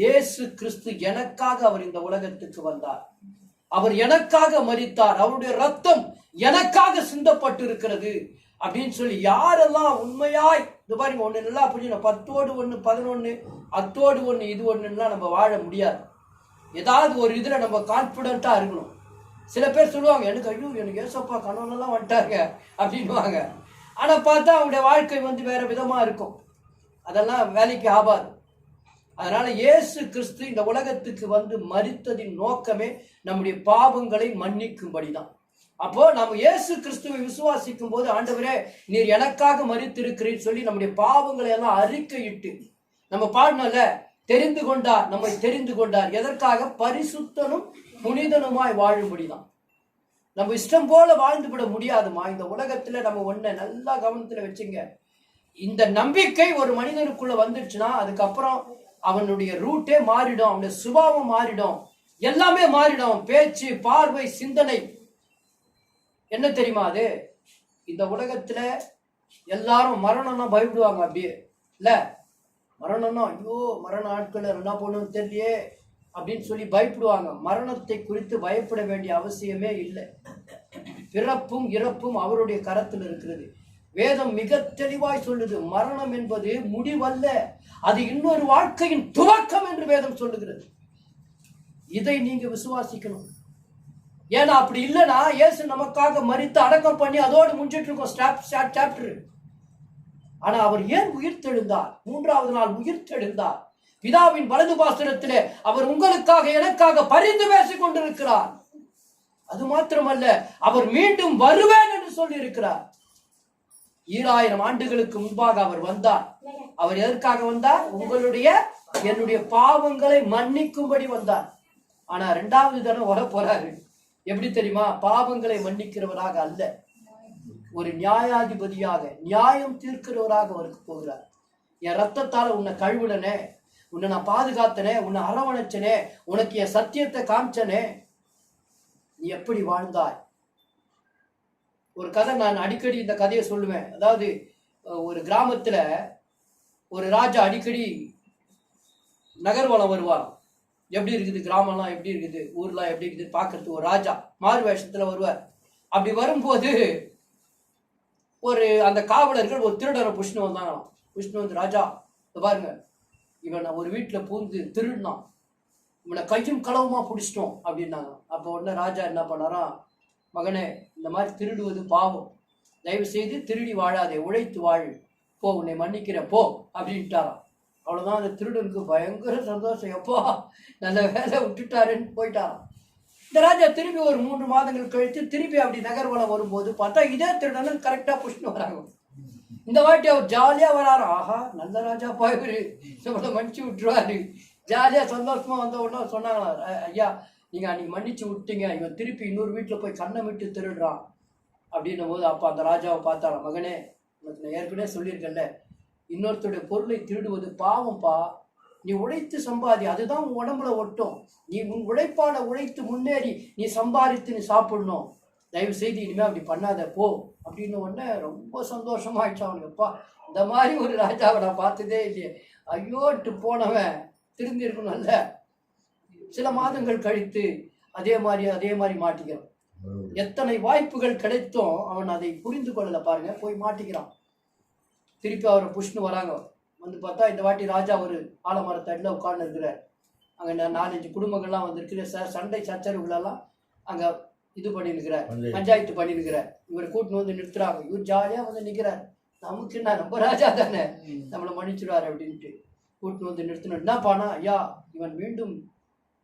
இயேசு கிறிஸ்து எனக்காக அவர் இந்த உலகத்துக்கு வந்தார். அவர் எனக்காக மறித்தார் அவருடைய ரத்தம் எனக்காக சிந்தப்பட்டு இருக்கிறது அப்படின்னு சொல்லி யாரெல்லாம் உண்மையாய் இந்த பாருங்க ஒன்று நல்லா புரியணும். பத்தோடு ஒன்று பதினொன்று அத்தோடு ஒன்று இது ஒன்றுலாம் நம்ம வாழ முடியாது. ஏதாவது ஒரு இதில் நம்ம கான்ஃபிடென்ட்டாக இருக்கணும். சில பேர் சொல்லுவாங்க எனக்கு ஐயோ எனக்கு ஏசப்பா கணவனெல்லாம் வந்துட்டாங்க அப்படின்வாங்க ஆனால் பார்த்தா அவங்களுடைய வாழ்க்கை வந்து வேறு விதமாக இருக்கும். அதெல்லாம் வேலைக்கு ஆகாது. அதனால இயேசு கிறிஸ்து இந்த உலகத்துக்கு வந்து மறித்ததின் நோக்கமே நம்முடைய பாவங்களை மன்னிக்கும்படிதான். அப்போ நம்ம இயேசு கிறிஸ்துவை விசுவாசிக்கும் போது ஆண்டவரே நீர் எனக்காக மரித்திருக்கிறீர் சொல்லி நம்முடைய பாவங்களை எல்லாம் அறிக்கையிட்டு நம்ம பாடினல தெரிந்து கொண்டார் நம்மை தெரிந்து கொண்டார். எதற்காக? பரிசுத்தனும் புனிதனுமாய் வாழும்படிதான். நம்ம இஷ்டம் போல வாழ்ந்து விட முடியாதுமா? இந்த உலகத்துல நம்ம ஒன்ன நல்லா கவனத்துல வச்சுங்க. இந்த நம்பிக்கை ஒரு மனிதனுக்குள்ள வந்துடுச்சுன்னா அதுக்கப்புறம் அவனுடைய ரூட்டே மாறிடும் அவனுடைய சுபாவம் மாறிடும். எல்லாமே மாறிடும். பேச்சு பார்வை சிந்தனை. என்ன தெரியுமா அது? இந்த உலகத்துல எல்லாரும் மரணம்னா பயப்படுவாங்க அப்படியே. இல்ல மரணம்னா ஐயோ மரண ஆட்கள் என்ன பண்ணுன்னு தெரியலையே அப்படின்னு சொல்லி பயப்படுவாங்க. மரணத்தை குறித்து பயப்பட வேண்டிய அவசியமே இல்லை. பிறப்பும் இறப்பும் அவருடைய கரத்தில் இருக்கிறது. வேதம் மிக தெளிவாய் சொல்லுது மரணம் என்பது முடிவல்ல அது இன்னொரு வாழ்க்கையின் துவக்கம் என்று வேதம் சொல்லுகிறது. இதை நீங்க விசுவாசிக்கணும். ஏன்னா அப்படி இல்லைன்னா இயேசு நமக்காக மறித்து அடக்கம் பண்ணி அதோடு முடிஞ்சிட்டு இருக்கோம் ஸ்டாப் சாப்டர். ஆனா அவர் ஏன் உயிர்த்தெழுந்தார்? மூன்றாவது நாள் உயிர்த்தெழுந்தார். பிதாவின் வலது பாசனத்திலே அவர் உங்களுக்காக எனக்காக பரிந்து பேசிக் கொண்டிருக்கிறார். அது மாத்திரமல்ல அவர் மீண்டும் வருவேன் என்று சொல்லி இருக்கிறார் ஈராயிரம் ஆண்டுகளுக்கு முன்பாக அவர் வந்தார். அவர் எதற்காக வந்தார்? உங்களுடைய என்னுடைய பாவங்களை மன்னிக்கும்படி வந்தார். ஆனா இரண்டாவது தடவை வர போறாரு. எப்படி தெரியுமா? பாவங்களை மன்னிக்கிறவராக அல்ல. ஒரு நியாயாதிபதியாக நியாயம் தீர்க்கிறவராக அவருக்கு போகிறார். என் ரத்தத்தால் உன்னை கழுவுடனே உன்னை நான் பாதுகாத்தனே உன்னை அரவணைச்சனே உனக்கு என் சத்தியத்தை காமிச்சனே. நீ எப்படி வாழ்ந்தாய்? ஒரு கதை நான் அடிக்கடி இந்த கதையை சொல்லுவேன். அதாவது ஒரு கிராமத்தில் ஒரு ராஜா அடிக்கடி நகர்வலம் வருவார் எப்படி இருக்குது? கிராமம்லாம் எப்படி இருக்குது? ஊர்லாம் எப்படி இருக்குது? பார்க்கறதுக்கு ஒரு ராஜா மாறு வேஷத்தில் வருவார். அப்படி வரும்போது ஒரு அந்த காவலர்கள் ஒரு திருடரை புஷ்ணு வந்தாங்களாம். புஷ்ணு வந்து ராஜா இதை பாருங்க. இவனை ஒரு வீட்டில் பூந்து திருடினான். இவனை கையும் களவுமா பிடிச்சிட்டோம். அப்படின்னாங்க அப்போ உடனே ராஜா என்ன பண்ணாராம்? மகனே இந்த மாதிரி திருடுவது பாவம். தயவு செய்து திருடி வாழாதே உழைத்து வாழ். போ உன்னை மன்னிக்கிறேன் போ அப்படின்ட்டாராம். அவ்வளோதான் அந்த திருடனுக்கு பயங்கர சந்தோஷம். எப்போ நல்ல வேலை விட்டுட்டாருன்னு போயிட்டாராம். இந்த ராஜா திரும்பி ஒரு மூன்று மாதங்கள் கழித்து திருப்பி அப்படி நகர்வலம் வரும்போது பார்த்தா இதே திருடனும் கரெக்டாக புஷ்ணு வராங்க. இந்த வாட்டி அவர் ஜாலியாக வராரு. ஆஹா நல்ல ராஜா பாய்வரு நம்மளை மன்னிச்சு விட்டுருவாரு. ஜாலியாக சந்தோஷமாக வந்த உடனே சொன்னாங்களா ஐயா நீங்கள் அன்றைக்கி மன்னிச்சு விட்டீங்க. இவன் திருப்பி இன்னொரு வீட்டில் போய் கண்ணை விட்டு திருடுறான் அப்படின்னும் போது அப்போ அந்த ராஜாவை பார்த்தாராம் மகனே உனக்கு நான் ஏற்கனவே சொல்லியிருக்கேன்ல இன்னொருத்தருடைய பொருளை திருடுவது பாவம்ப்பா நீ உழைத்து சம்பாதி அதுதான் உன் உடம்புல ஒட்டும். நீ உன் உழைப்பால உழைத்து முன்னேறி நீ சம்பாதித்து நீ சாப்பிடணும். தயவு செய்து இனிமேல் அப்படி பண்ணாத போ. அப்படின்னு உடனே ரொம்ப சந்தோஷமாயிடுச்சு அவனுக்கு. அப்பா இந்த மாதிரி ஒரு ராஜாவை நான் பார்த்ததே இல்லையே. ஐயோட்டு போனவன். திருந்திருக்கணும்ல. சில மாதங்கள் கழித்து அதே மாதிரி அதே மாதிரி மாட்டிக்கிறான் எத்தனை வாய்ப்புகள் கிடைத்தும் அவன் அதை புரிந்து கொள்ளல பாருங்க போய் மாட்டிக்கிறான். திருப்பி அவரை புஷ்ணு வராங்க. வந்து பார்த்தா இந்த வாட்டி ராஜா ஒரு ஆலமரத்தடியில் உட்கார்ந்து இருக்கிறார். அங்கே நாலஞ்சு குடும்பங்கள்லாம் வந்திருக்கிற ச சண்டை சச்சரவுகளெல்லாம் அங்கே இது பண்ணிருக்கிறார் பஞ்சாயத்து. பண்ணிருக்கிறார் இவரை கூட்டின்னு வந்து நிறுத்துறாங்க. இவர் ஜாலியாக வந்து நிற்கிறார் நமக்கு என்ன நம்ம ராஜா தானே. நம்மளை மன்னிச்சிடுவார் அப்படின்ட்டு கூட்டின்னு வந்து நிறுத்தின என்ன பானா ஐயா இவன் மீண்டும்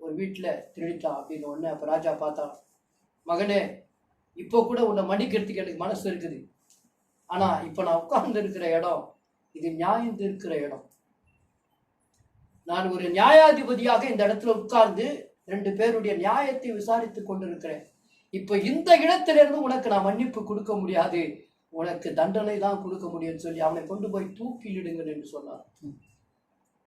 ஒரு வீட்டில் திருடித்தான் அப்படின்னு ஒன்று அப்போ ராஜா பார்த்தான் மகனே இப்போ கூட உன்னை மன்னிக்கிறதுக்கு எனக்கு மனசு இருக்குது. ஆனால் இப்போ நான் உட்கார்ந்து இருக்கிற இடம் இது நியாயம் இருக்கிற இடம். நான் ஒரு நியாயாதிபதியாக இந்த இடத்துல உட்கார்ந்து ரெண்டு பேருடைய நியாயத்தை விசாரித்து கொண்டிருக்கிறேன். இப்போ இந்த இடத்திலிருந்து உனக்கு நான் மன்னிப்பு கொடுக்க முடியாது. உனக்கு தண்டனை தான் கொடுக்க முடியும்னு சொல்லி அவனை கொண்டு போய் தூக்கிலிடுங்கள் என்று சொன்னார்.